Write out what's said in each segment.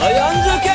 Ay ancak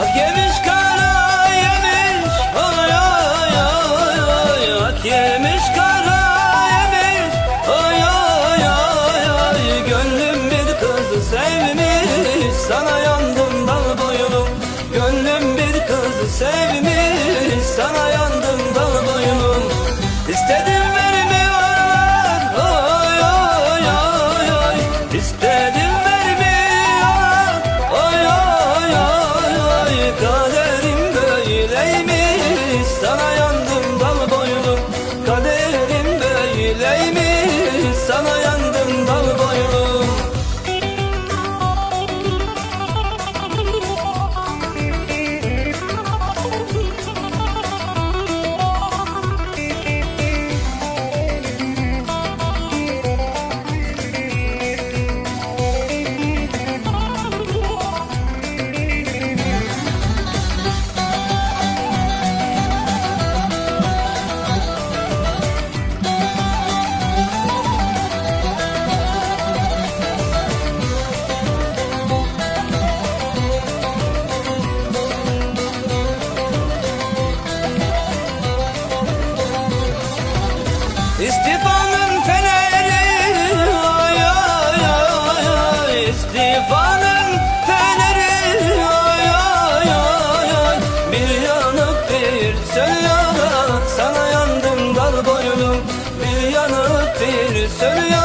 Ak yemiş kara yemiş. Oy oy oy oy Ak yemiş kara yemiş. Oy oy oy oy. Gönlüm bir kızı sevmiş. Sana yandım dal boyunum. Gönlüm bir kızı sevmiş. Kaderim böyleymiş Sana yandım dal boyunum Kaderim böyleymiş Sana yandım İstifanın feneri ay ay ay ay. İstifanın feneri ay ay ay ay. Bir yanıp bir sönüyor sana yandım dal boyunum Bir yanıp bir sönüyor